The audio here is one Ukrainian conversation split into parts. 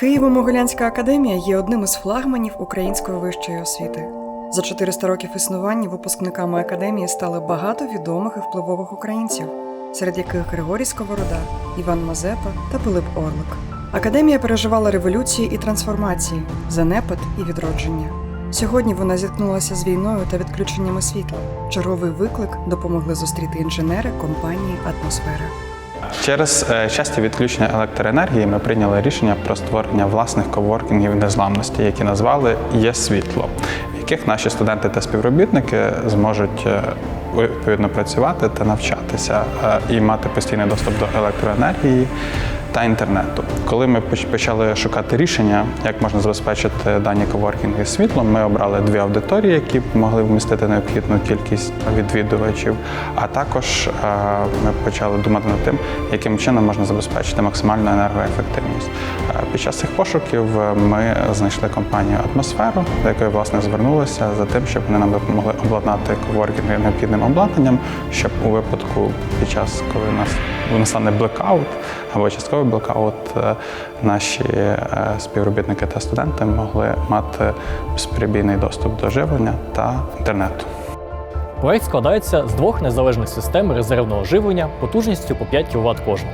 Києво-Могилянська академія є одним із флагманів української вищої освіти. За 400 років існування випускниками академії стали багато відомих і впливових українців, серед яких Григорій Сковорода, Іван Мазепа та Пилип Орлик. Академія переживала революції і трансформації, занепад і відродження. Сьогодні вона зіткнулася з війною та відключеннями світла. Черговий виклик допомогли зустріти інженери компанії Атмосфера. Через е, часті відключення електроенергії ми прийняли рішення про створення власних коворкінгів незламності, які назвали Є світло, в яких наші студенти та співробітники зможуть е, відповідно працювати та навчатися е, і мати постійний доступ до електроенергії та інтернету. Коли ми почали шукати рішення, як можна забезпечити дані коворкінги світлом, ми обрали дві аудиторії, які могли вмістити необхідну кількість відвідувачів. А також е, ми почали думати над тим, яким чином можна забезпечити максимальну енергоефективність. Е, Під час цих пошуків е, ми знайшли компанію Атмосферу, до якої власне звернулися за тим, щоб вони нам допомогли обладнати коворкінги необхідним обладнанням, щоб у випадку під час, коли у нас настане блекаут або частковий блекаут, е, наші е, співробітники та студенти могли мати безперебійний доступ до живлення та інтернету. Проект складається з двох незалежних систем резервного живлення потужністю по 5 кВт кожна.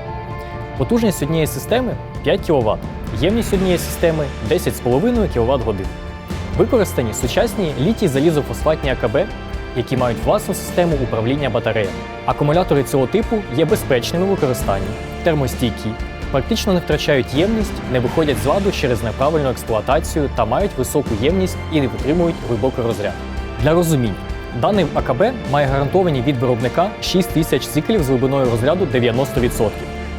Потужність однієї системи 5 кВт, ємність однієї системи 10,5 кВт годин. Використані сучасні літій залізофосфатні АКБ, які мають власну систему управління батареями. Акумулятори цього типу є безпечними у використанні, термостійкі, практично не втрачають ємність, не виходять з ладу через неправильну експлуатацію та мають високу ємність і не витримують глибокий розряд. Для розуміння, даний АКБ має гарантовані від виробника 6 тисяч циклів з глибиною розряду 90%.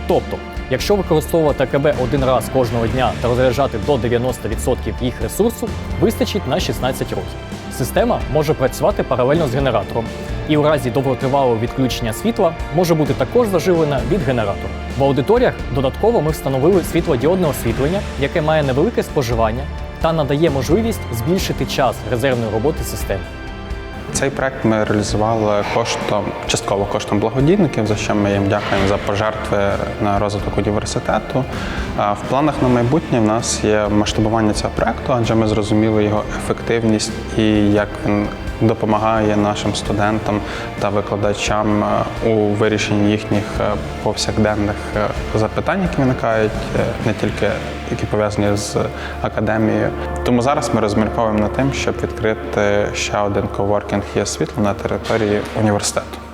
Тобто, якщо використовувати АКБ один раз кожного дня та розряджати до 90% їх ресурсу, вистачить на 16 років. Система може працювати паралельно з генератором, і у разі довготривалого відключення світла може бути також заживлена від генератора. В аудиторіях додатково ми встановили світлодіодне освітлення, яке має невелике споживання та надає можливість збільшити час резервної роботи системи. Цей проект ми реалізували коштом частково коштом благодійників, за що ми їм дякуємо за пожертви на розвиток університету. В планах на майбутнє в нас є масштабування цього проекту, адже ми зрозуміли його ефективність і як він допомагає нашим студентам та викладачам е, у вирішенні їхніх е, повсякденних е, запитань, які виникають не тільки які пов'язані з академією. Тому зараз ми розмірковуємо над тим, щоб відкрити ще один коворкінг є світло на території університету.